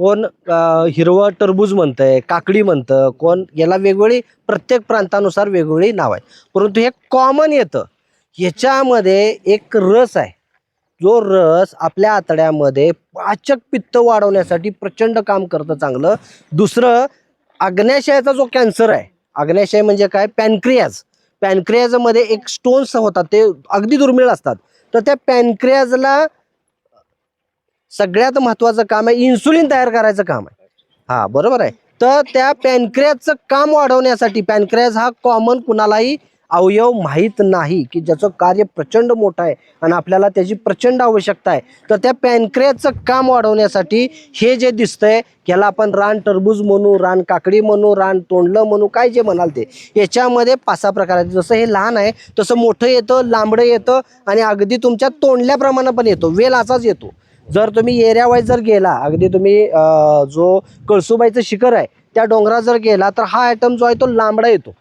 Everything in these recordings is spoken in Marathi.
कोण हिरवं टरबूज म्हणतंय काकडी म्हणतं कोण याला वेगवेगळी प्रत्येक प्रांतानुसार वेगवेगळी नाव आहे परंतु हे कॉमन येतं. ह्याच्यामध्ये एक रस आहे. जो रस आपल्या आतड्यामध्ये पाचक पित्त वाढवण्यासाठी प्रचंड काम करतं चांगलं. दुसरं आग्नेयाशयाचा जो कॅन्सर आहे आग्नेयाशय म्हणजे काय? पॅनक्रियाज पॅनक्रियाजमध्ये एक स्टोन्स होतात ते अगदी दुर्मिळ असतात. तर त्या पॅनक्रियाजला सगळ्यात महत्वाचं काम आहे इन्सुलिन तयार करायचं काम आहे. हा बरोबर आहे. तर त्या पॅनक्रियाचं काम वाढवण्यासाठी पॅनक्रियाज हा कॉमन कुणालाही अवयव माहीत नाही की ज्याचं कार्य प्रचंड मोठं आहे आणि आपल्याला त्याची प्रचंड आवश्यकता आहे. तर त्या पॅनक्रियाचं काम वाढवण्यासाठी हे जे दिसतंय याला आपण रान टरबूज म्हणू रान काकडी म्हणू रान तोंडलं म्हणू काय जे म्हणाल ते याच्यामध्ये पाच सहा प्रकार आहेत. जसं हे लहान आहे तसं मोठं येतं लांबडं येतं आणि अगदी तुमच्या तोंडल्याप्रमाणे पण येतो वेल असाच येतो. जर तुम्ही एरिया वाईज जर गेला अगदी तुम्ही जो कळसुबाईचं शिखर आहे त्या डोंगरात जर गेला तर हा आयटम जो आहे तो लांबडा येतो.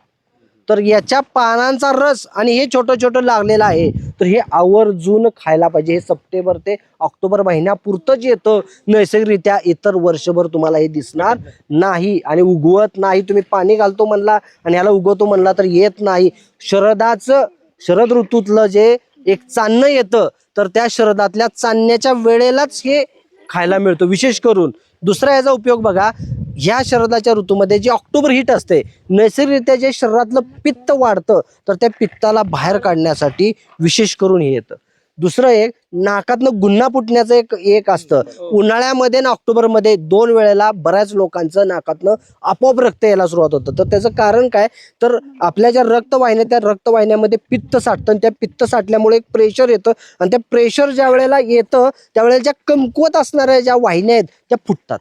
तर याच्या पानांचा रस आणि हे छोटं छोटं लागलेलं आहे तर हे आवर्जून खायला पाहिजे. हे सप्टेंबर ते ऑक्टोबर महिन्यापुरतंच येतं. नैसर्गिकरित्या इतर वर्षभर तुम्हाला हे दिसणार नाही आणि उगवत नाही. तुम्ही पाणी घालतो म्हणला आणि ह्याला उगवतो म्हणला तर येत नाही. शरदाचं शरद ऋतूतलं जे एक चांदणं येतं तर त्या शरदातल्या चांदण्याच्या वेळेलाच हे खायला मिळतं. विशेष करून दुसरा याचा उपयोग बघा ह्या शरदाच्या ऋतूमध्ये जे ऑक्टोबर हीट असते नैसर्गिकरित्या जे शरीरातलं पित्त वाढतं तर त्या पित्ताला बाहेर काढण्यासाठी विशेष करून हे येतं. दुसरं एक नाकातनं गुन्हा फुटण्याचं एक एक असतं. उन्हाळ्यामध्ये ना ऑक्टोबरमध्ये दोन वेळेला बऱ्याच लोकांचं नाकातनं आपोआप रक्त यायला सुरुवात होतं. तर त्याचं कारण काय? तर आपल्या ज्या रक्तवाहिन्या त्या रक्तवाहिन्यामध्ये पित्त साठतं आणि त्या पित्त साठल्यामुळे एक प्रेशर येतं आणि त्या प्रेशर ज्या वेळेला येतं त्यावेळेला ज्या कमकुवत असणाऱ्या ज्या वाहिन्या आहेत त्या फुटतात.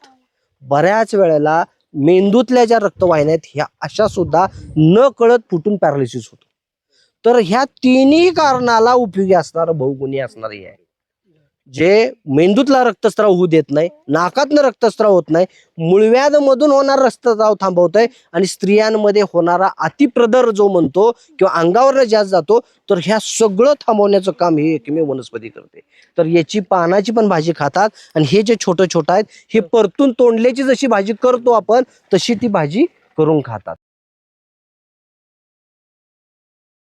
बऱ्याच वेळेला मेंदूतल्या ज्या रक्तवाहिन्या आहेत ह्या अशा सुद्धा न कळत फुटून पॅरालिसिस होतो. तर ह्या तिन्ही कारणाला उपयोगी असणार बहुगुणी असणार हे आहे. जे मेंदूतला रक्तस्राव होऊ देत नाही नाकातनं रक्तस्राव होत नाही मुळव्याधमधून होणारा रक्तस्राव थांबवतंय आणि स्त्रियांमध्ये होणारा अतिप्रदर जो म्हणतो किंवा अंगावरनं जास्त जातो तर ह्या सगळं थांबवण्याचं काम हे एकमेव वनस्पती करते. तर याची पानाची पण भाजी खातात आणि हे जे छोटं छोटं आहेत हे परतून तोंडल्याची जशी भाजी करतो आपण तशी ती भाजी करून खातात.